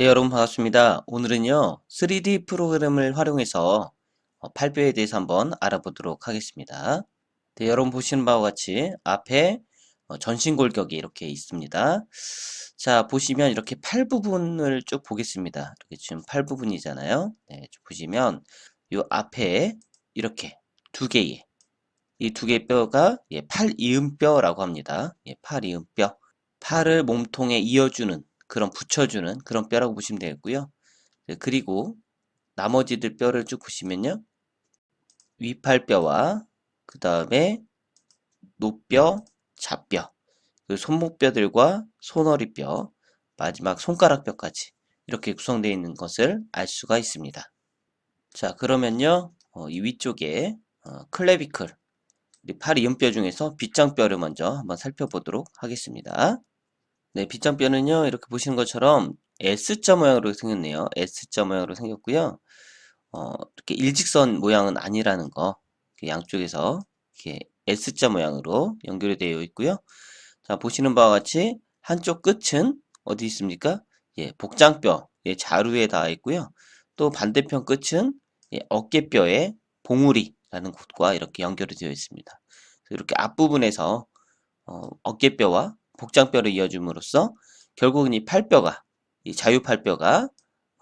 네, 여러분 반갑습니다. 오늘은요, 3D 프로그램을 활용해서 어, 팔뼈에 대해서 한번 알아보도록 하겠습니다. 네, 여러분 보시는 바와 같이 앞에 어, 전신골격이 이렇게 있습니다. 자, 보시면 이렇게 팔 부분을 쭉 보겠습니다. 이렇게 지금 팔 부분이잖아요. 네, 쭉 보시면 이 앞에 이렇게 두 개의 이 두 개의 뼈가 예, 팔 이음뼈라고 합니다. 예, 팔 이음뼈. 팔을 몸통에 이어주는 그런 붙여주는 그런 뼈라고 보시면 되겠고요. 네, 그리고 나머지들 뼈를 쭉 보시면요. 위팔뼈와 그 다음에 노뼈, 좌뼈, 그 손목뼈들과 손허리뼈, 마지막 손가락뼈까지 이렇게 구성되어 있는 것을 알 수가 있습니다. 자 그러면요 어, 이 위쪽에 어, 클레비클 팔 이음뼈 중에서 빗장뼈를 먼저 한번 살펴보도록 하겠습니다. 네, 빗장뼈는요, 이렇게 보시는 것처럼 S자 모양으로 생겼네요. S자 모양으로 생겼고요. 어, 이렇게 일직선 모양은 아니라는 거. 양쪽에서 이렇게 S자 모양으로 연결이 되어 있고요. 자, 보시는 바와 같이 한쪽 끝은 어디 있습니까? 예, 복장뼈, 예, 자루에 닿아 있고요. 또 반대편 끝은 예, 어깨뼈의 봉우리라는 곳과 이렇게 연결이 되어 있습니다. 이렇게 앞부분에서 어, 어깨뼈와 복장뼈를 이어줌으로써 결국은 이 팔뼈가 이 자유팔뼈가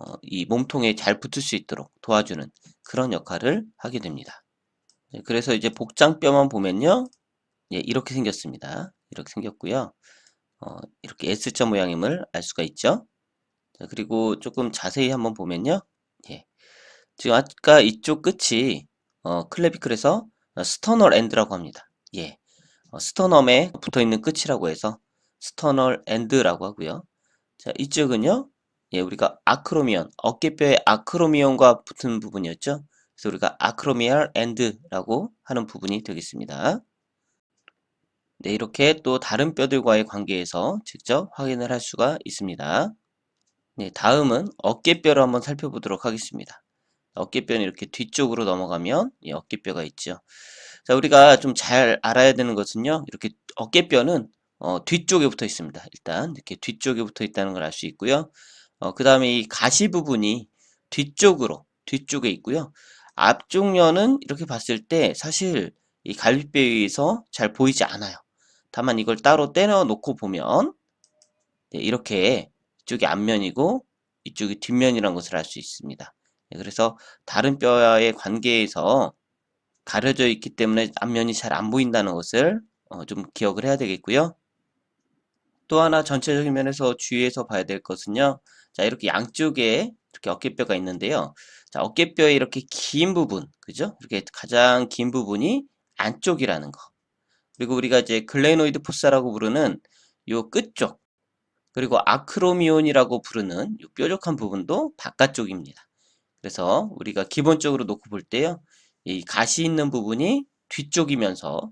어, 이 몸통에 잘 붙을 수 있도록 도와주는 그런 역할을 하게 됩니다. 네, 그래서 이제 복장뼈만 보면요. 예, 이렇게 생겼습니다. 이렇게 생겼고요. 어, 이렇게 S자 모양임을 알 수가 있죠. 자, 그리고 조금 자세히 한번 보면요. 예. 지금 아까 이쪽 끝이 어, 클레비클에서 스터널 엔드라고 합니다. 예. 어, 스터넘에 붙어 있는 끝이라고 해서 스터널 엔드라고 하고요. 자, 이쪽은요. 예, 우리가 아크로미온, 어깨뼈의 아크로미온과 붙은 부분이었죠. 그래서 우리가 아크로미얼 엔드라고 하는 부분이 되겠습니다. 네, 이렇게 또 다른 뼈들과의 관계에서 직접 확인을 할 수가 있습니다. 네, 다음은 어깨뼈를 한번 살펴보도록 하겠습니다. 어깨뼈는 이렇게 뒤쪽으로 넘어가면 이 어깨뼈가 있죠. 자, 우리가 좀 잘 알아야 되는 것은요. 이렇게 어깨뼈는 어, 뒤쪽에 붙어 있습니다. 일단 이렇게 뒤쪽에 붙어 있다는 걸 알 수 있고요. 어, 그 다음에 이 가시 부분이 뒤쪽으로 뒤쪽에 있고요. 앞쪽 면은 이렇게 봤을 때 사실 이 갈비뼈에 의해서 잘 보이지 않아요. 다만 이걸 따로 떼어 놓고 보면 네, 이렇게 이쪽이 앞면이고 이쪽이 뒷면이라는 것을 알 수 있습니다. 네, 그래서 다른 뼈와의 관계에서 가려져 있기 때문에 앞면이 잘 안 보인다는 것을 어, 좀 기억을 해야 되겠고요. 또 하나 전체적인 면에서 주의해서 봐야 될 것은요. 자, 이렇게 양쪽에 이렇게 어깨뼈가 있는데요. 자, 어깨뼈의 이렇게 긴 부분, 그죠? 이렇게 가장 긴 부분이 안쪽이라는 거. 그리고 우리가 이제 글레노이드 포사라고 부르는 요 끝쪽, 그리고 아크로미온이라고 부르는 요 뾰족한 부분도 바깥쪽입니다. 그래서 우리가 기본적으로 놓고 볼 때요. 이 가시 있는 부분이 뒤쪽이면서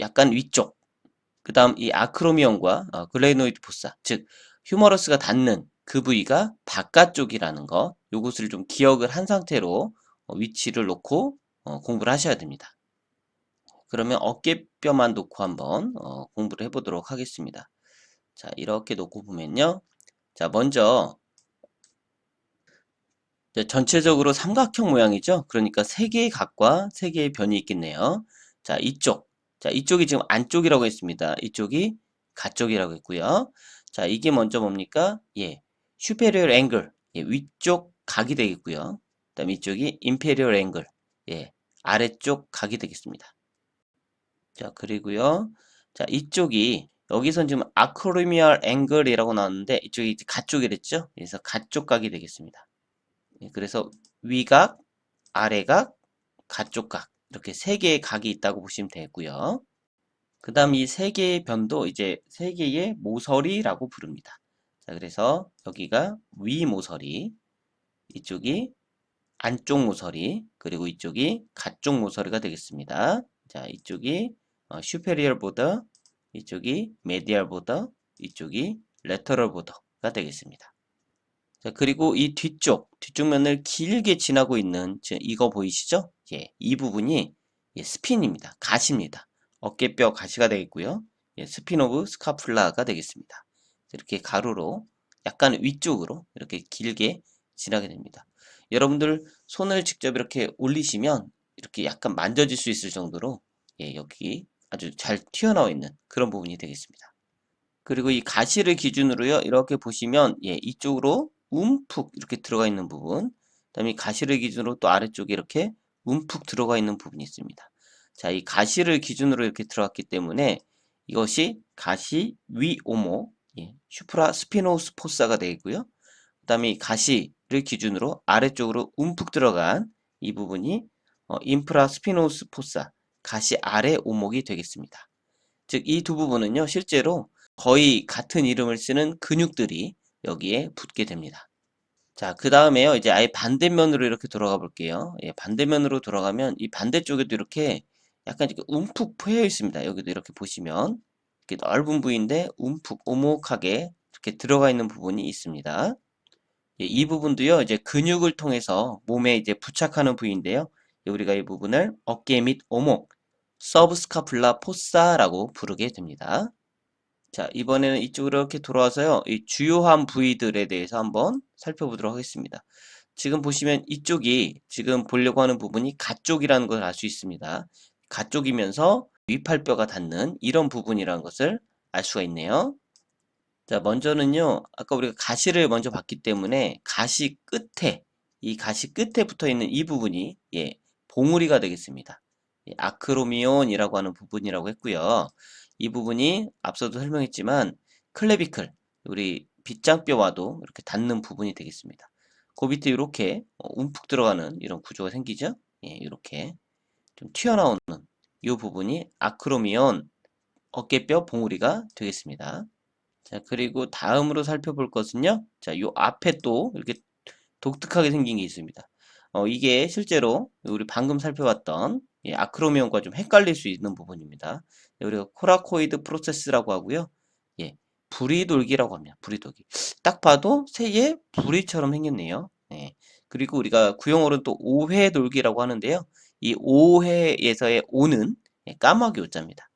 약간 위쪽, 그 다음 이 아크로미온과 어, 글레이노이드 포사, 즉 휴머러스가 닿는 그 부위가 바깥쪽이라는 거, 요것을 좀 기억을 한 상태로 어, 위치를 놓고 어, 공부를 하셔야 됩니다. 그러면 어깨뼈만 놓고 한번 어, 공부를 해보도록 하겠습니다. 자, 이렇게 놓고 보면요. 자, 먼저 전체적으로 삼각형 모양이죠. 그러니까 세 개의 각과 세 개의 변이 있겠네요. 자, 이쪽. 자, 이쪽이 지금 안쪽이라고 했습니다. 이쪽이 가쪽이라고 했고요. 자, 이게 먼저 뭡니까? 예. 슈페리얼 앵글. 예, 위쪽 각이 되겠고요. 그 다음 이쪽이 인페리얼 앵글. 예. 아래쪽 각이 되겠습니다. 자, 그리고요. 자, 이쪽이 여기선 지금 아크로미얼 앵글이라고 나왔는데 이쪽이 가쪽이랬죠? 그래서 가쪽 각이 되겠습니다. 예, 그래서 위각, 아래각, 가쪽 각 이렇게 세 개의 각이 있다고 보시면 되고요. 그 다음 이 세 개의 변도 이제 세 개의 모서리라고 부릅니다. 자, 그래서 여기가 위 모서리, 이쪽이 안쪽 모서리, 그리고 이쪽이 가쪽 모서리가 되겠습니다. 자, 이쪽이 어, 슈페리얼 보더, 이쪽이 메디얼 보더, 이쪽이 레터럴 보더가 되겠습니다. 자, 그리고 이 뒤쪽, 뒤쪽 면을 길게 지나고 있는, 이거 보이시죠? 예, 이 부분이 예, 스핀입니다. 가시입니다. 어깨뼈 가시가 되겠고요. 예, 스핀 오브 스카플라가 되겠습니다. 이렇게 가로로 약간 위쪽으로 이렇게 길게 지나게 됩니다. 여러분들 손을 직접 이렇게 올리시면 이렇게 약간 만져질 수 있을 정도로 예, 여기 아주 잘 튀어나와 있는 그런 부분이 되겠습니다. 그리고 이 가시를 기준으로요. 이렇게 보시면 예, 이쪽으로 움푹 이렇게 들어가 있는 부분 그 다음에 이 가시를 기준으로 또 아래쪽에 이렇게 움푹 들어가 있는 부분이 있습니다. 자, 이 가시를 기준으로 이렇게 들어갔기 때문에 이것이 가시 위 오목 예, 슈프라 스피노스 포사가 되고요. 그 다음에 이 가시를 기준으로 아래쪽으로 움푹 들어간 이 부분이 어, 인프라 스피노스 포사 가시 아래 오목이 되겠습니다. 즉 이 두 부분은요 실제로 거의 같은 이름을 쓰는 근육들이 여기에 붙게 됩니다. 자, 그 다음에요. 이제 아예 반대면으로 이렇게 돌아가 볼게요. 예, 반대면으로 돌아가면 이 반대쪽에도 이렇게 약간 이렇게 움푹 패여 있습니다. 여기도 이렇게 보시면 이렇게 넓은 부위인데 움푹 오목하게 이렇게 들어가 있는 부분이 있습니다. 예, 이 부분도요. 이제 근육을 통해서 몸에 이제 부착하는 부위인데요. 예, 우리가 이 부분을 어깨 및 오목, 서브스카플라 포사라고 부르게 됩니다. 자, 이번에는 이쪽으로 이렇게 돌아와서요. 이 주요한 부위들에 대해서 한번 살펴보도록 하겠습니다. 지금 보시면 이쪽이 지금 보려고 하는 부분이 가쪽이라는 걸알수 있습니다. 가쪽이면서 위팔뼈가 닿는 이런 부분이라는 것을 알 수가 있네요. 자, 먼저는요. 아까 우리가 가시를 먼저 봤기 때문에 가시 끝에 이 가시 끝에 붙어 있는 이 부분이 예, 봉우리가 되겠습니다. 예, 아크로미온이라고 하는 부분이라고 했고요. 이 부분이 앞서도 설명했지만 클레비클 우리 빗장뼈와도 이렇게 닿는 부분이 되겠습니다. 그 밑에 이렇게 어, 움푹 들어가는 이런 구조가 생기죠. 예, 이렇게 좀 튀어나오는 이 부분이 아크로미온 어깨뼈 봉우리가 되겠습니다. 자, 그리고 다음으로 살펴볼 것은요. 자, 요 앞에 또 이렇게 독특하게 생긴 게 있습니다. 어, 이게 실제로 우리 방금 살펴봤던 예, 아크로미온과 좀 헷갈릴 수 있는 부분입니다. 우리가 코라코이드 프로세스라고 하고요. 예, 부리돌기라고 합니다. 부리돌기. 딱 봐도 새의 부리처럼 생겼네요. 예, 그리고 우리가 구용어로는 또 오회돌기라고 하는데요. 이 오회에서의 오는 예, 까마귀 오자입니다.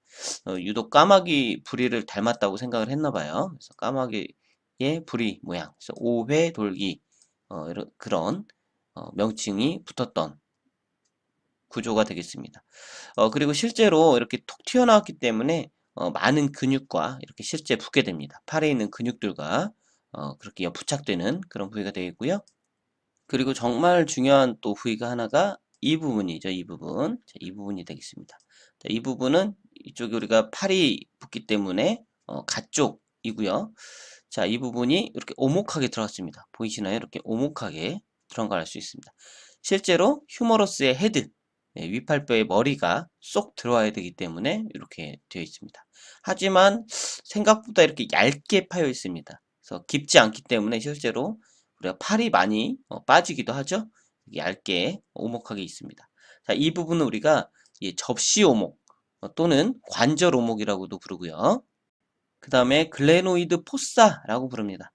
어, 유독 까마귀 부리를 닮았다고 생각을 했나 봐요. 그래서 까마귀의 부리 모양. 그래서 오회돌기 어, 이런, 그런 어, 명칭이 붙었던 구조가 되겠습니다. 어, 그리고 실제로 이렇게 톡 튀어나왔기 때문에 어, 많은 근육과 이렇게 실제 붙게 됩니다. 팔에 있는 근육들과 어, 그렇게 부착되는 그런 부위가 되겠고요. 그리고 정말 중요한 또 부위가 하나가 이 부분이죠. 이 부분. 자, 이 부분이 되겠습니다. 자, 이 부분은 이쪽에 우리가 팔이 붙기 때문에 어, 가쪽이고요. 자, 이 부분이 이렇게 오목하게 들어갔습니다. 보이시나요? 이렇게 오목하게 들어간 걸 알 수 있습니다. 실제로 휴머러스의 헤드, 네, 위팔뼈의 머리가 쏙 들어와야 되기 때문에 이렇게 되어 있습니다. 하지만 생각보다 이렇게 얇게 파여 있습니다. 그래서 깊지 않기 때문에 실제로 우리가 팔이 많이 어, 빠지기도 하죠. 얇게 오목하게 있습니다. 자, 이 부분은 우리가 접시 오목 어, 또는 관절 오목이라고도 부르고요. 그 다음에 글레노이드 포사라고 부릅니다.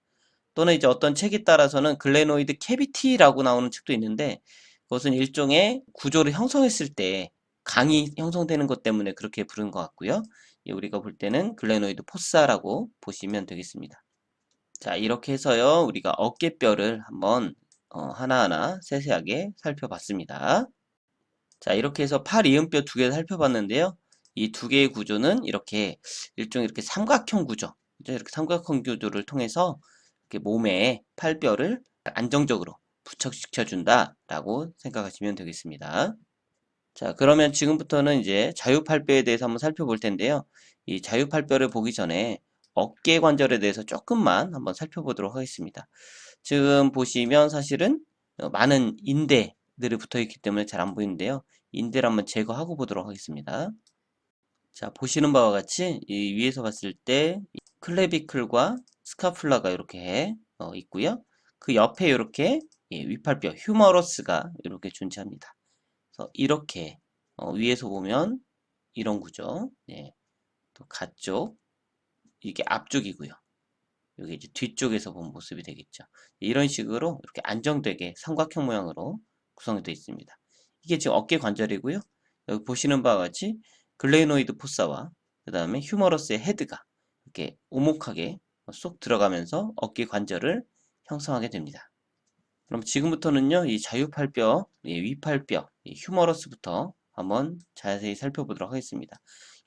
또는 이제 어떤 책에 따라서는 글레노이드 캐비티라고 나오는 책도 있는데 그것은 일종의 구조를 형성했을 때 강이 형성되는 것 때문에 그렇게 부르는 것 같고요. 우리가 볼 때는 글레노이드 포사라고 보시면 되겠습니다. 자 이렇게 해서요 우리가 어깨뼈를 한번 어, 하나하나 세세하게 살펴봤습니다. 자 이렇게 해서 팔 이음뼈 두 개 살펴봤는데요. 이 두 개의 구조는 이렇게 일종의 이렇게 삼각형 구조, 이렇게 삼각형 구조를 통해서 이렇게 몸에 팔뼈를 안정적으로 부착시켜준다 라고 생각하시면 되겠습니다. 자 그러면 지금부터는 이제 자유팔뼈에 대해서 한번 살펴볼 텐데요. 이 자유팔뼈를 보기 전에 어깨 관절에 대해서 조금만 한번 살펴보도록 하겠습니다. 지금 보시면 사실은 많은 인대들이 붙어 있기 때문에 잘 안 보이는데요. 인대를 한번 제거하고 보도록 하겠습니다. 자 보시는 바와 같이 이 위에서 봤을 때 클레비클과 스카플라가 이렇게 어, 있고요. 그 옆에 이렇게 예, 위팔뼈 휴머러스가 이렇게 존재합니다. 그래서 이렇게 어, 위에서 보면 이런 구조, 예, 또 가쪽, 이게 앞쪽이고요. 여기 이제 뒤쪽에서 본 모습이 되겠죠. 이런 식으로 이렇게 안정되게 삼각형 모양으로 구성되어 있습니다. 이게 지금 어깨 관절이고요. 여기 보시는 바와 같이 글레이노이드 포사와 그 다음에 휴머러스의 헤드가 이렇게 오목하게 쏙 들어가면서 어깨 관절을 형성하게 됩니다. 그럼 지금부터는요, 이 자유팔뼈, 예, 위팔뼈, 이 휴머러스부터 한번 자세히 살펴보도록 하겠습니다.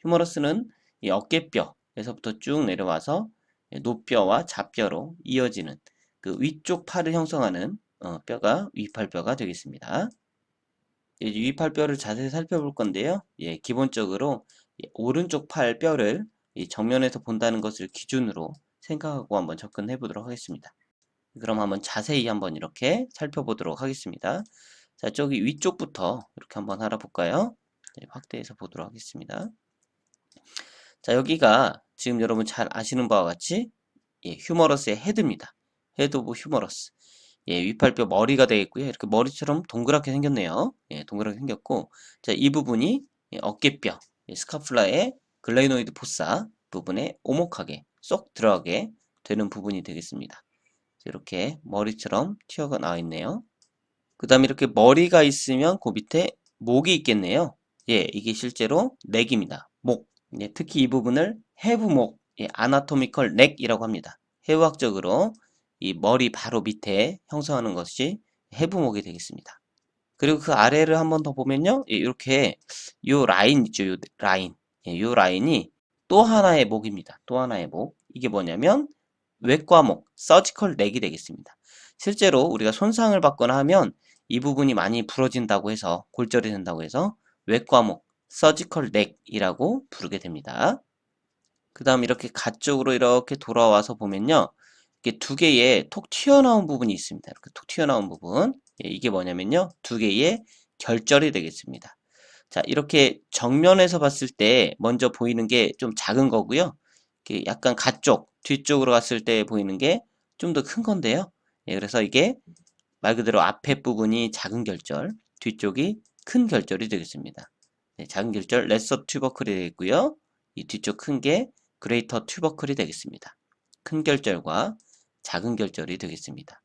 휴머러스는 이 어깨뼈에서부터 쭉 내려와서 예, 노뼈와 좌뼈로 이어지는 그 위쪽 팔을 형성하는 어, 뼈가 위팔뼈가 되겠습니다. 이제 위팔뼈를 자세히 살펴볼 건데요. 예, 기본적으로 예, 오른쪽 팔 뼈를 이 정면에서 본다는 것을 기준으로 생각하고 한번 접근해 보도록 하겠습니다. 그럼 한번 자세히 한번 이렇게 살펴보도록 하겠습니다. 자, 저기 위쪽부터 이렇게 한번 알아볼까요? 네, 확대해서 보도록 하겠습니다. 자, 여기가 지금 여러분 잘 아시는 바와 같이 예, 휴머러스의 헤드입니다. 헤드 오브 휴머러스. 예, 위팔뼈 머리가 되겠고요. 이렇게 머리처럼 동그랗게 생겼네요. 예, 동그랗게 생겼고, 자, 이 부분이 예, 어깨뼈, 예, 스카플라의 글레이노이드 포사 부분에 오목하게 쏙 들어가게 되는 부분이 되겠습니다. 이렇게 머리처럼 튀어가 나와 있네요. 그 다음에 이렇게 머리가 있으면 그 밑에 목이 있겠네요. 예, 이게 실제로 넥입니다. 목. 예, 특히 이 부분을 해부목, 예, 아나토미컬 넥이라고 합니다. 해부학적으로 이 머리 바로 밑에 형성하는 것이 해부목이 되겠습니다. 그리고 그 아래를 한 번 더 보면요. 예, 이렇게 요 라인 있죠. 요 라인. 예, 요 라인이 또 하나의 목입니다. 또 하나의 목. 이게 뭐냐면 외과목, 서지컬 넥이 되겠습니다. 실제로 우리가 손상을 받거나 하면 이 부분이 많이 부러진다고 해서 골절이 된다고 해서 외과목, 서지컬 넥이라고 부르게 됩니다. 그 다음 이렇게 가쪽으로 이렇게 돌아와서 보면요. 이게 두 개의 톡 튀어나온 부분이 있습니다. 이렇게 톡 튀어나온 부분. 예, 이게 뭐냐면요. 두 개의 결절이 되겠습니다. 자, 이렇게 정면에서 봤을 때 먼저 보이는 게 좀 작은 거고요. 약간 가쪽, 뒤쪽으로 갔을 때 보이는 게 좀 더 큰 건데요. 예, 그래서 이게 말 그대로 앞에 부분이 작은 결절, 뒤쪽이 큰 결절이 되겠습니다. 네, 작은 결절 레서 튜버클이 되겠고요. 이 뒤쪽 큰 게 그레이터 튜버클이 되겠습니다. 큰 결절과 작은 결절이 되겠습니다.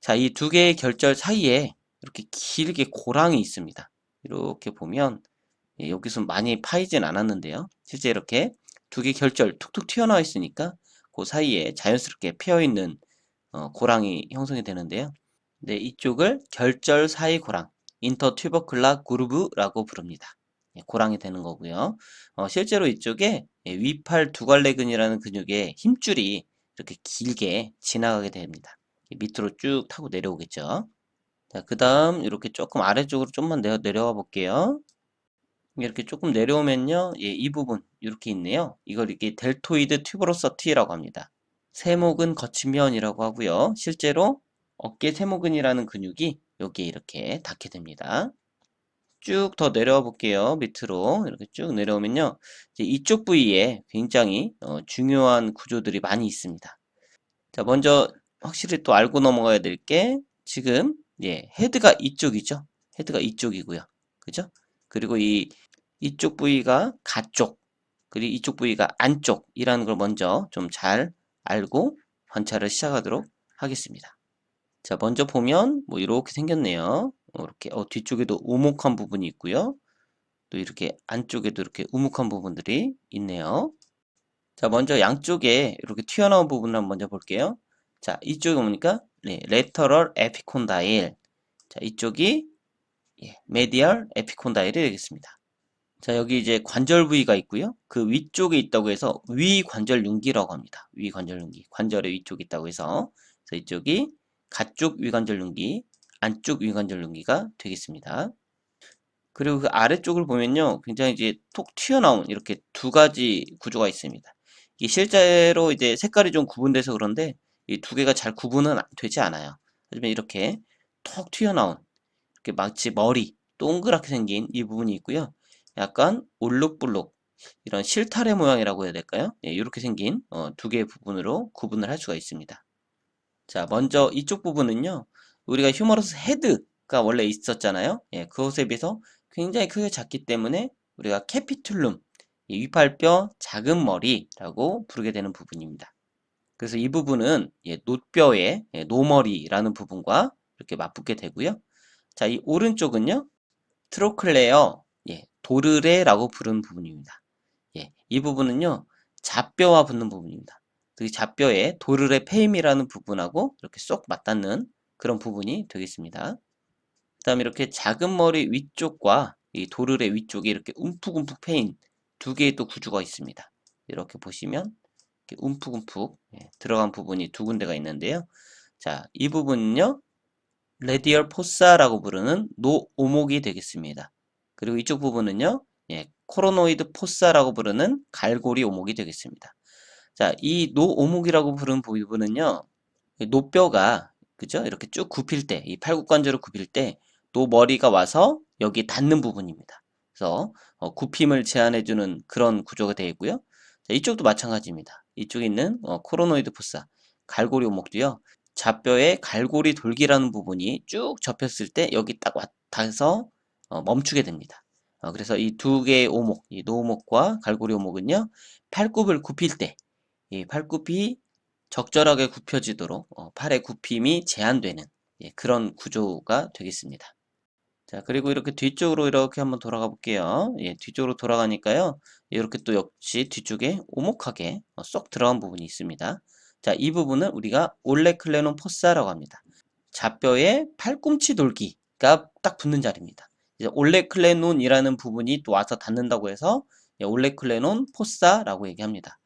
자, 이 두 개의 결절 사이에 이렇게 길게 고랑이 있습니다. 이렇게 보면 예, 여기서 많이 파이진 않았는데요. 실제 이렇게 두 개 결절 툭툭 튀어나와 있으니까 그 사이에 자연스럽게 피어있는 어, 고랑이 형성이 되는데요. 네, 이쪽을 결절 사이 고랑, 인터튜버클라 그루브라고 부릅니다. 예, 고랑이 되는 거고요. 어, 실제로 이쪽에 예, 위팔 두갈래근이라는 근육의 힘줄이 이렇게 길게 지나가게 됩니다. 밑으로 쭉 타고 내려오겠죠. 자, 그 다음 이렇게 조금 아래쪽으로 좀만 내려, 내려와 볼게요. 이렇게 조금 내려오면요. 예, 이 부분 이렇게 있네요. 이걸 이렇게 델토이드 튜브로서티라고 합니다. 세모근 거치면이라고 하고요. 실제로 어깨 세모근이라는 근육이 여기에 이렇게 닿게 됩니다. 쭉 더 내려와 볼게요. 밑으로 이렇게 쭉 내려오면요. 이쪽 부위에 굉장히 어, 중요한 구조들이 많이 있습니다. 자, 먼저 확실히 또 알고 넘어가야 될 게 지금 예, 헤드가 이쪽이죠. 헤드가 이쪽이고요. 그죠? 그리고 이 이쪽 부위가 가쪽, 그리고 이쪽 부위가 안쪽이라는 걸 먼저 좀 잘 알고 관찰을 시작하도록 하겠습니다. 자, 먼저 보면 뭐 이렇게 생겼네요. 어, 이렇게 어, 뒤쪽에도 우목한 부분이 있고요. 또 이렇게 안쪽에도 이렇게 우묵한 부분들이 있네요. 자, 먼저 양쪽에 이렇게 튀어나온 부분을 한번 먼저 볼게요. 자, 이쪽에 보니까 네, 레터럴 에피콘다일. 자, 이쪽이 예, 메디얼 에피콘다일이 되겠습니다. 자, 여기 이제 관절 부위가 있고요. 그 위쪽에 있다고 해서 위관절융기라고 합니다. 위관절융기. 관절의 위쪽에 있다고 해서. 그래서 이쪽이 가쪽 위관절융기, 안쪽 위관절융기가 되겠습니다. 그리고 그 아래쪽을 보면요. 굉장히 이제 톡 튀어나온 이렇게 두 가지 구조가 있습니다. 이게 실제로 이제 색깔이 좀 구분돼서 그런데 이 두 개가 잘 구분은 되지 않아요. 하지만 이렇게 톡 튀어나온 이렇게 마치 머리 동그랗게 생긴 이 부분이 있고요. 약간 올록불록 이런 실타래 모양이라고 해야 될까요? 예, 이렇게 생긴 어, 두 개의 부분으로 구분을 할 수가 있습니다. 자, 먼저 이쪽 부분은요. 우리가 휴머러스 헤드가 원래 있었잖아요. 예, 그것에 비해서 굉장히 크게 작기 때문에 우리가 캐피툴룸, 위팔뼈 작은 머리라고 부르게 되는 부분입니다. 그래서 이 부분은 예, 노뼈의 예, 노머리라는 부분과 이렇게 맞붙게 되고요. 자, 이 오른쪽은요. 트로클레어 도르레라고 부르는 부분입니다. 예, 이 부분은요, 잡뼈와 붙는 부분입니다. 그 잡뼈의 도르레 페임이라는 부분하고 이렇게 쏙 맞닿는 그런 부분이 되겠습니다. 그 다음에 이렇게 작은 머리 위쪽과 이 도르레 위쪽에 이렇게 움푹움푹 패인 두 개의 또 구조가 있습니다. 이렇게 보시면 이렇게 움푹움푹 예, 들어간 부분이 두 군데가 있는데요. 자, 이 부분은요. 레디얼 포사라고 부르는 노오목이 되겠습니다. 그리고 이쪽 부분은요. 예, 코로노이드 포사라고 부르는 갈고리 오목이 되겠습니다. 자, 이 노오목이라고 부르는 부분은요. 노뼈가 그죠? 이렇게 쭉 굽힐 때, 이 팔굽관절을 굽힐 때 노머리가 와서 여기 닿는 부분입니다. 그래서 어, 굽힘을 제한해주는 그런 구조가 되어 있고요. 자, 이쪽도 마찬가지입니다. 이쪽에 있는 어, 코로노이드 포사, 갈고리 오목도요. 잡뼈의 갈고리 돌기라는 부분이 쭉 접혔을 때 여기 딱 닿아서 어, 멈추게 됩니다. 어, 그래서 이 두 개의 오목, 이 노오목과 갈고리 오목은요. 팔굽을 굽힐 때 이 팔굽이 적절하게 굽혀지도록 어, 팔의 굽힘이 제한되는 예, 그런 구조가 되겠습니다. 자, 그리고 이렇게 뒤쪽으로 이렇게 한번 돌아가 볼게요. 예, 뒤쪽으로 돌아가니까요. 이렇게 또 역시 뒤쪽에 오목하게 어, 쏙 들어간 부분이 있습니다. 자, 이 부분을 우리가 올레클레논 포사라고 합니다. 잡뼈의 팔꿈치 돌기가 딱 붙는 자리입니다. 올레클레논이라는 부분이 또 와서 닿는다고 해서 예, 올레클레논 포사라고 얘기합니다.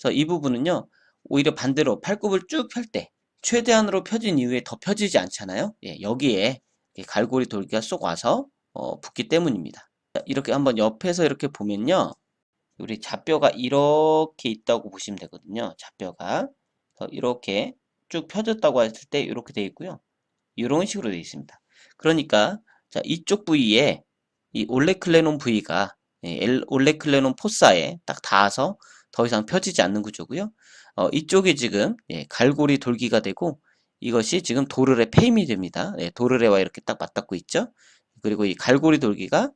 그래서 이 부분은요. 오히려 반대로 팔굽을 쭉 펼 때 최대한으로 펴진 이후에 더 펴지지 않잖아요. 예, 여기에 갈고리 돌기가 쏙 와서 어, 붙기 때문입니다. 이렇게 한번 옆에서 이렇게 보면요. 우리 잡뼈가 이렇게 있다고 보시면 되거든요. 잡뼈가 이렇게 쭉 펴졌다고 했을 때 이렇게 되어 있고요. 이런 식으로 되어 있습니다. 그러니까 자, 이쪽 부위에 이 올레클레논 부위가 예, 올레클레논 포사에 딱 닿아서 더 이상 펴지지 않는 구조고요. 어, 이쪽이 지금 예, 갈고리 돌기가 되고 이것이 지금 도르래 페임이 됩니다. 예, 도르래와 이렇게 딱 맞닿고 있죠. 그리고 이 갈고리 돌기가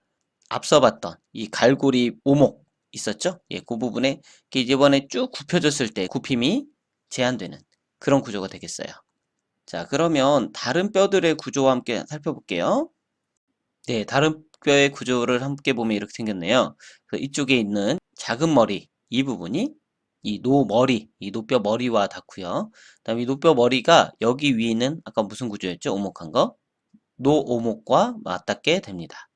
앞서 봤던 이 갈고리 오목 있었죠. 예, 그 부분에 이번에 쭉 굽혀졌을 때 굽힘이 제한되는 그런 구조가 되겠어요. 자, 그러면 다른 뼈들의 구조와 함께 살펴볼게요. 네, 다른 뼈의 구조를 함께 보면 이렇게 생겼네요. 이쪽에 있는 작은 머리 이 부분이 이 노머리, 이 노뼈 머리와 닿고요. 그 다음에 이 노뼈 머리가 여기 위에 있는 아까 무슨 구조였죠? 오목한 거. 노오목과 맞닿게 됩니다.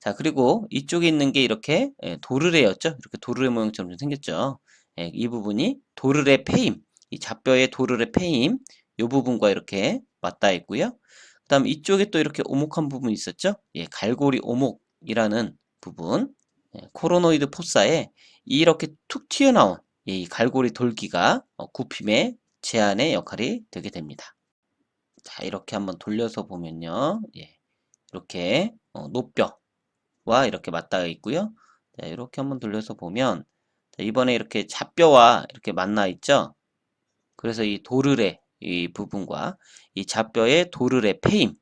자, 그리고 이쪽에 있는 게 이렇게 예, 도르래였죠? 이렇게 도르래 모양처럼 생겼죠? 예, 이 부분이 도르래 페임, 이 잡뼈의 도르래 페임, 이 부분과 이렇게 맞닿아 있고요. 그 다음 이쪽에 또 이렇게 오목한 부분이 있었죠? 예, 갈고리 오목이라는 부분, 예, 코로노이드 포사에 이렇게 툭 튀어나온 이 갈고리 돌기가 어, 굽힘의 제한의 역할이 되게 됩니다. 자, 이렇게 한번 돌려서 보면요. 예, 이렇게 어, 노뼈와 이렇게 맞닿아 있고요. 자, 이렇게 한번 돌려서 보면 자, 이번에 이렇게 잡뼈와 이렇게 만나 있죠. 그래서 이 도르래 이 부분과 이 잡뼈의 도르래 페임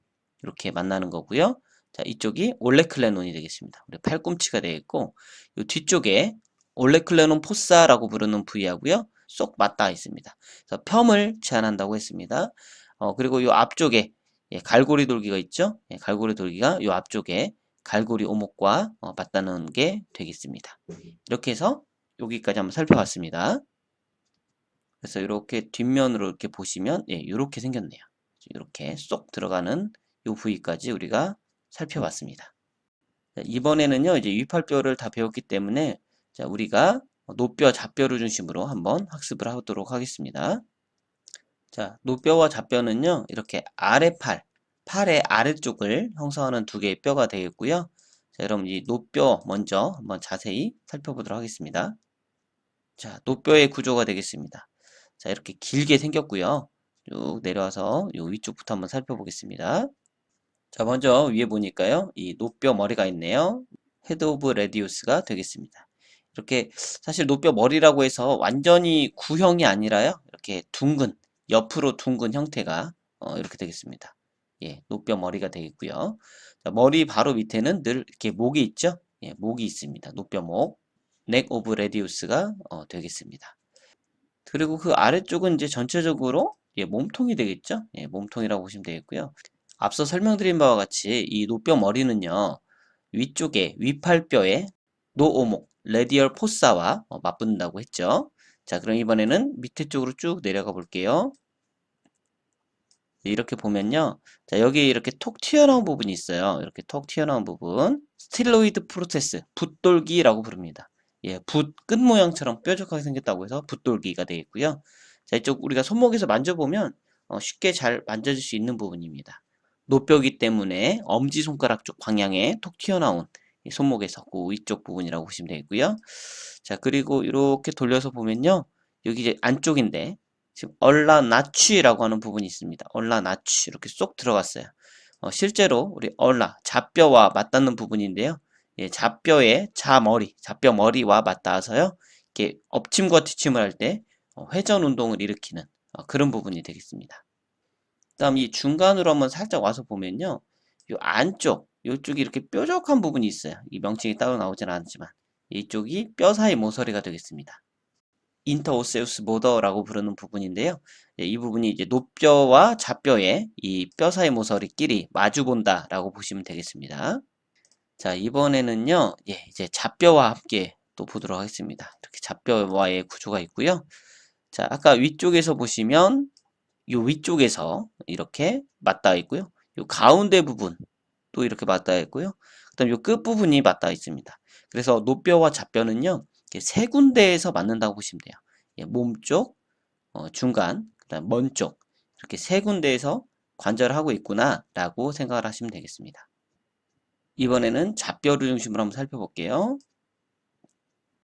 이렇게 만나는 거고요. 자, 이쪽이 올레클레논이 되겠습니다. 팔꿈치가 되어 있고 이 뒤쪽에 올레클레논 포사라고 부르는 부위하고요. 쏙 맞닿아 있습니다. 그래서 펌을 제한한다고 했습니다. 어, 그리고 이 앞쪽에 예, 갈고리 돌기가 있죠. 예, 갈고리 돌기가 이 앞쪽에 갈고리 오목과 어, 맞닿는 게 되겠습니다. 이렇게 해서 여기까지 한번 살펴봤습니다. 그래서 이렇게 뒷면으로 이렇게 보시면 예, 이렇게 생겼네요. 이렇게 쏙 들어가는 이 부위까지 우리가 살펴봤습니다. 이번에는요, 이제 위팔뼈를 다 배웠기 때문에 자, 우리가 노뼈, 잡뼈를 중심으로 한번 학습을 하도록 하겠습니다. 자, 노뼈와 잡뼈는요, 이렇게 아래팔, 팔의 아래쪽을 형성하는 두 개의 뼈가 되겠고요. 자, 여러분 이 노뼈 먼저 한번 자세히 살펴보도록 하겠습니다. 자, 노뼈의 구조가 되겠습니다. 자, 이렇게 길게 생겼고요. 쭉 내려와서 요 위쪽부터 한번 살펴보겠습니다. 자, 먼저 위에 보니까요. 이 노뼈 머리가 있네요. 헤드 오브 레디우스가 되겠습니다. 이렇게 사실 노뼈 머리라고 해서 완전히 구형이 아니라요. 이렇게 둥근, 옆으로 둥근 형태가 어, 이렇게 되겠습니다. 예, 노뼈 머리가 되겠고요. 자, 머리 바로 밑에는 늘 이렇게 목이 있죠. 예, 목이 있습니다. 노뼈 목, 넥 오브 레디우스가 어, 되겠습니다. 그리고 그 아래쪽은 이제 전체적으로 예, 몸통이 되겠죠. 예, 몸통이라고 보시면 되겠고요. 앞서 설명드린 바와 같이 이 노뼈 머리는요. 위쪽에 위팔뼈에 노오목, 레디얼 포사와 어, 맞붙는다고 했죠. 자, 그럼 이번에는 밑에 쪽으로 쭉 내려가 볼게요. 이렇게 보면요. 자, 여기 이렇게 톡 튀어나온 부분이 있어요. 이렇게 톡 튀어나온 부분. 스틸로이드 프로세스, 붓돌기라고 부릅니다. 예, 붓 끝 모양처럼 뾰족하게 생겼다고 해서 붓돌기가 되겠고요. 자, 이쪽 우리가 손목에서 만져보면 어, 쉽게 잘 만져질 수 있는 부분입니다. 노뼈기 때문에 엄지손가락 쪽 방향에 톡 튀어나온 이 손목에서 그 위쪽 부분이라고 보시면 되겠고요. 자, 그리고 이렇게 돌려서 보면요. 여기 이제 안쪽인데 지금 얼라나취라고 하는 부분이 있습니다. 얼라나취 이렇게 쏙 들어갔어요. 어, 실제로 우리 얼라 잡뼈와 맞닿는 부분인데요. 예, 잡뼈의 자머리, 잡뼈 머리와 맞닿아서요. 이렇게 엎침과 뒤침을 할때 어, 회전 운동을 일으키는 어, 그런 부분이 되겠습니다. 다음 이 중간으로 한번 살짝 와서 보면요. 이 안쪽, 이쪽이 이렇게 뾰족한 부분이 있어요. 이 명칭이 따로 나오진 않지만 이쪽이 뼈 사이 모서리가 되겠습니다. 인터오세우스 모더라고 부르는 부분인데요. 예, 이 부분이 이제 노뼈와 잡뼈의 이 뼈 사이 모서리끼리 마주 본다라고 보시면 되겠습니다. 자, 이번에는요. 예, 이제 잡뼈와 함께 또 보도록 하겠습니다. 이렇게 잡뼈와의 구조가 있고요. 자, 아까 위쪽에서 보시면 이 위쪽에서 이렇게 맞닿아 있고요. 이 가운데 부분 또 이렇게 맞닿아 있고요. 그다음 이 끝부분이 맞닿아 있습니다. 그래서 노뼈와 잡뼈는요. 세 군데에서 맞는다고 보시면 돼요. 예, 몸쪽, 어, 중간, 그다음 먼 쪽 이렇게 세 군데에서 관절을 하고 있구나라고 생각을 하시면 되겠습니다. 이번에는 잡뼈를 중심으로 한번 살펴볼게요.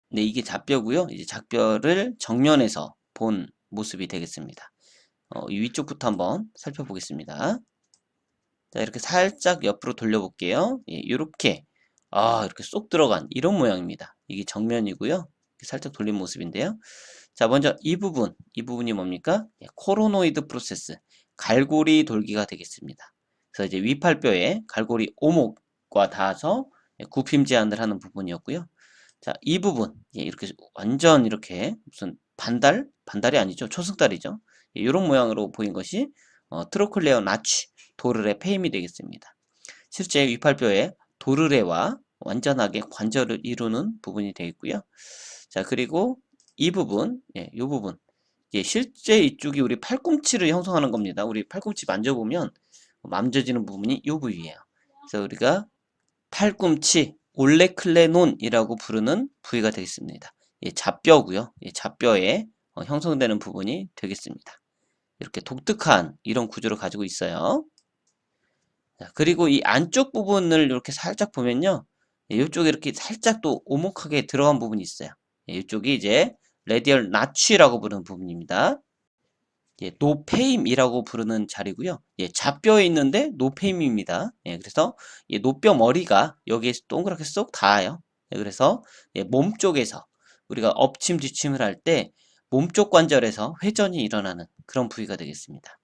네, 이게 잡뼈고요. 이제 잡뼈를 정면에서 본 모습이 되겠습니다. 어, 이 위쪽부터 한번 살펴보겠습니다. 자, 이렇게 살짝 옆으로 돌려볼게요. 예, 이렇게 아, 이렇게 쏙 들어간 이런 모양입니다. 이게 정면이고요. 살짝 돌린 모습인데요. 자, 먼저 이 부분, 이 부분이 뭡니까? 예, 코로노이드 프로세스, 갈고리 돌기가 되겠습니다. 그래서 이제 위팔뼈에 갈고리 오목 과 닿아서 예, 굽힘 제한을 하는 부분이었고요. 자, 이 부분, 예, 이렇게 완전 이렇게 무슨 반달? 반달이 아니죠. 초승달이죠. 이런 모양으로 보인 것이 어, 트로클레어 나치, 도르의 페임이 되겠습니다. 실제 위팔뼈에 도르래와 완전하게 관절을 이루는 부분이 되어 있고요. 자, 그리고 이 부분, 예, 이 부분. 예, 실제 이쪽이 우리 팔꿈치를 형성하는 겁니다. 우리 팔꿈치 만져보면 만져지는 부분이 이 부위예요. 그래서 우리가 팔꿈치 올레클레논이라고 부르는 부위가 되겠습니다. 예, 잡뼈고요. 예, 잡뼈에 어, 형성되는 부분이 되겠습니다. 이렇게 독특한 이런 구조를 가지고 있어요. 자, 그리고 이 안쪽 부분을 이렇게 살짝 보면요. 이쪽에 이렇게 살짝 또 오목하게 들어간 부분이 있어요. 이쪽이 이제 레디얼 나취라고 부르는 부분입니다. 예, 노페임이라고 부르는 자리고요. 예, 잡뼈에 있는데 노페임입니다. 예, 그래서 예, 노뼈 머리가 여기에 동그랗게 쏙 닿아요. 예, 그래서 예, 몸 쪽에서 우리가 엎침 뒤침을 할 때 몸쪽 관절에서 회전이 일어나는 그런 부위가 되겠습니다.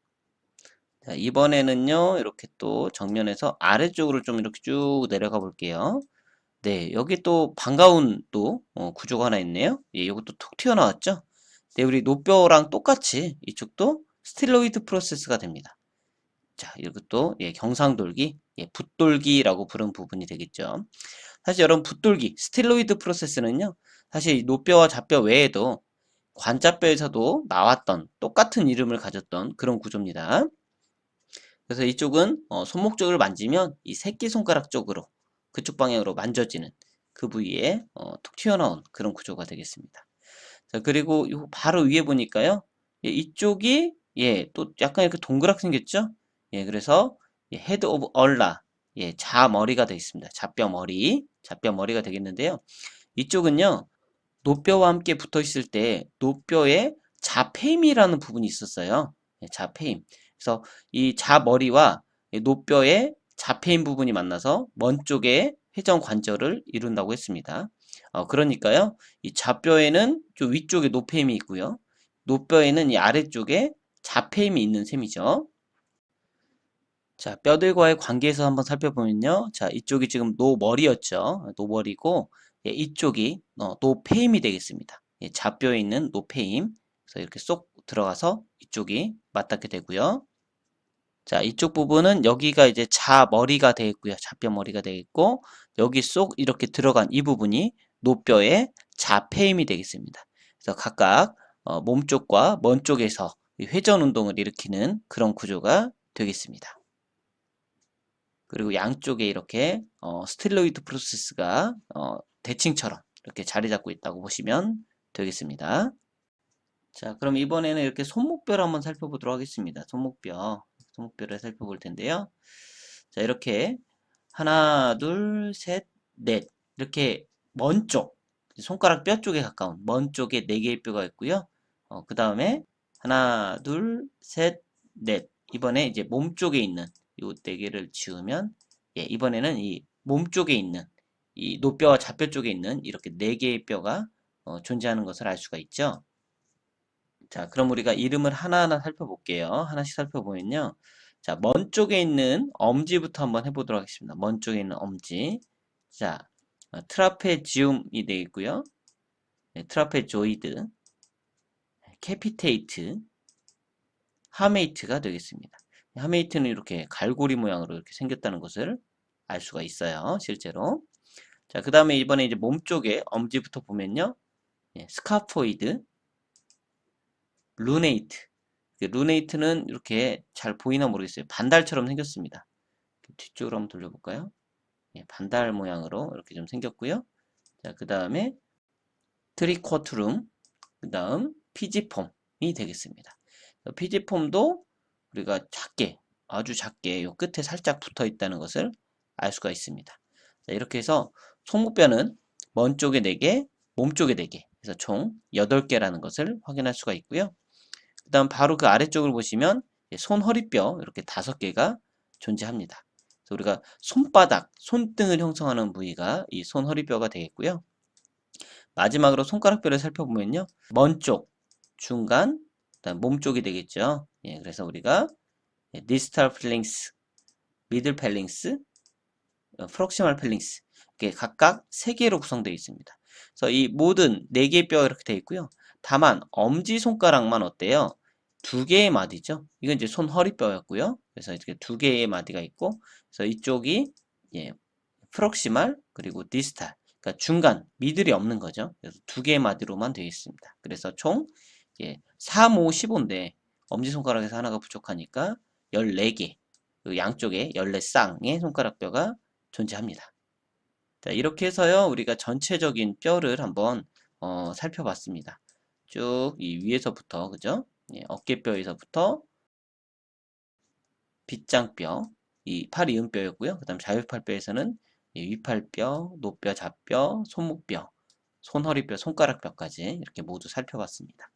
자, 이번에는요, 이렇게 또 정면에서 아래쪽으로 좀 이렇게 쭉 내려가 볼게요. 네, 여기 또 반가운 또 어, 구조가 하나 있네요. 예, 이것도 톡 튀어나왔죠? 네, 우리 노뼈랑 똑같이 이쪽도 스틸로이드 프로세스가 됩니다. 자, 이것도 예, 경상돌기, 예, 붓돌기라고 부른 부분이 되겠죠. 사실 여러분 붓돌기, 스틸로이드 프로세스는요. 사실 노뼈와 잡뼈 외에도 관자뼈에서도 나왔던 똑같은 이름을 가졌던 그런 구조입니다. 그래서 이쪽은 어, 손목 쪽을 만지면 이 새끼손가락 쪽으로 그쪽 방향으로 만져지는 그 부위에 어, 톡 튀어나온 그런 구조가 되겠습니다. 자, 그리고 바로 위에 보니까요. 예, 이쪽이 예, 또 약간 이렇게 동그랗게 생겼죠? 예, 그래서 예, 헤드 오브 얼라 예, 자머리가 되어 있습니다. 자뼈 머리, 자뼈 머리가 되겠는데요. 이쪽은요. 노뼈와 함께 붙어 있을 때 노뼈에 자페임이라는 부분이 있었어요. 예, 자페임. 그래서 이 자머리와 노뼈의 자페임 부분이 만나서 먼 쪽에 회전 관절을 이룬다고 했습니다. 어, 그러니까요. 이 좌뼈에는 좀 위쪽에 노페임이 있고요. 노뼈에는 이 아래쪽에 자페임이 있는 셈이죠. 자, 뼈들과의 관계에서 한번 살펴보면요. 자, 이쪽이 지금 노머리였죠. 노머리고 예, 이쪽이 어, 노페임이 되겠습니다. 예, 좌뼈에 있는 노페임. 그래서 이렇게 쏙 들어가서 이쪽이 맞닿게 되고요. 자, 이쪽 부분은 여기가 이제 자 머리가 되겠고요. 자뼈 머리가 되겠고 여기 쏙 이렇게 들어간 이 부분이 노뼈의 자폐임이 되겠습니다. 그래서 각각 어, 몸 쪽과 먼 쪽에서 이 회전 운동을 일으키는 그런 구조가 되겠습니다. 그리고 양쪽에 이렇게 어, 스틸로이드 프로세스가 어, 대칭처럼 이렇게 자리 잡고 있다고 보시면 되겠습니다. 자, 그럼 이번에는 이렇게 손목뼈를 한번 살펴보도록 하겠습니다. 손목뼈, 손목뼈를 살펴볼 텐데요. 자, 이렇게 하나, 둘, 셋, 넷 이렇게 먼 쪽, 손가락 뼈 쪽에 가까운 먼 쪽에 네 개의 뼈가 있고요. 어, 그 다음에 하나, 둘, 셋, 넷 이번에 이제 몸 쪽에 있는 이 네 개를 지우면 예, 이번에는 이 몸 쪽에 있는 이 노뼈와 좌뼈 쪽에 있는 이렇게 네 개의 뼈가 어, 존재하는 것을 알 수가 있죠. 자, 그럼 우리가 이름을 하나하나 살펴볼게요. 하나씩 살펴보면요. 자, 먼 쪽에 있는 엄지부터 한번 해보도록 하겠습니다. 먼 쪽에 있는 엄지. 자, 어, 트라페지움이 되겠고요. 네, 트라페조이드, 캐피테이트, 하메이트가 되겠습니다. 하메이트는 이렇게 갈고리 모양으로 이렇게 생겼다는 것을 알 수가 있어요. 실제로. 자, 그 다음에 이번에 이제 몸 쪽에 엄지부터 보면요. 예, 스카포이드, 루네이트. 루네이트는 이렇게 잘 보이나 모르겠어요. 반달처럼 생겼습니다. 뒤쪽으로 한번 돌려볼까요? 예, 반달 모양으로 이렇게 좀 생겼고요. 자, 그 다음에 트리쿼트룸, 그 다음 피지폼이 되겠습니다. 피지폼도 우리가 작게, 아주 작게 요 끝에 살짝 붙어 있다는 것을 알 수가 있습니다. 자, 이렇게 해서 손목뼈는 먼 쪽에 4개, 몸 쪽에 4개, 그래서 총 8개라는 것을 확인할 수가 있고요. 그 다음 바로 그 아래쪽을 보시면 손 허리뼈 이렇게 5개가 존재합니다. 그래서 우리가 손바닥, 손등을 형성하는 부위가 이 손 허리뼈가 되겠고요. 마지막으로 손가락뼈를 살펴보면요. 먼 쪽, 중간, 몸 쪽이 되겠죠. 예, 그래서 우리가 디스탈 필링스, 미들 펠링스, 프록시멀 펠링스 이렇게 각각 3개로 구성되어 있습니다. 그래서 이 모든 4개의 뼈 이렇게 되어 있고요. 다만 엄지손가락만 어때요? 두 개의 마디죠. 이건 이제 손 허리뼈였고요. 그래서 이렇게 두 개의 마디가 있고, 그래서 이쪽이 예, 프록시말 그리고 디스탈, 그러니까 중간 미들이 없는 거죠. 그래서 두 개의 마디로만 되어 있습니다. 그래서 총 예, 3, 5, 15인데 엄지손가락에서 하나가 부족하니까 14개, 그 양쪽에 14쌍의 손가락뼈가 존재합니다. 자, 이렇게 해서요, 우리가 전체적인 뼈를 한번 어, 살펴봤습니다. 쭉 이 위에서부터, 그죠? 예, 어깨뼈에서부터 빗장뼈, 이 팔 이음뼈였고요. 그 다음 자유팔뼈에서는 위팔뼈, 노뼈, 좌뼈, 손목뼈, 손허리뼈, 손가락뼈까지 이렇게 모두 살펴봤습니다.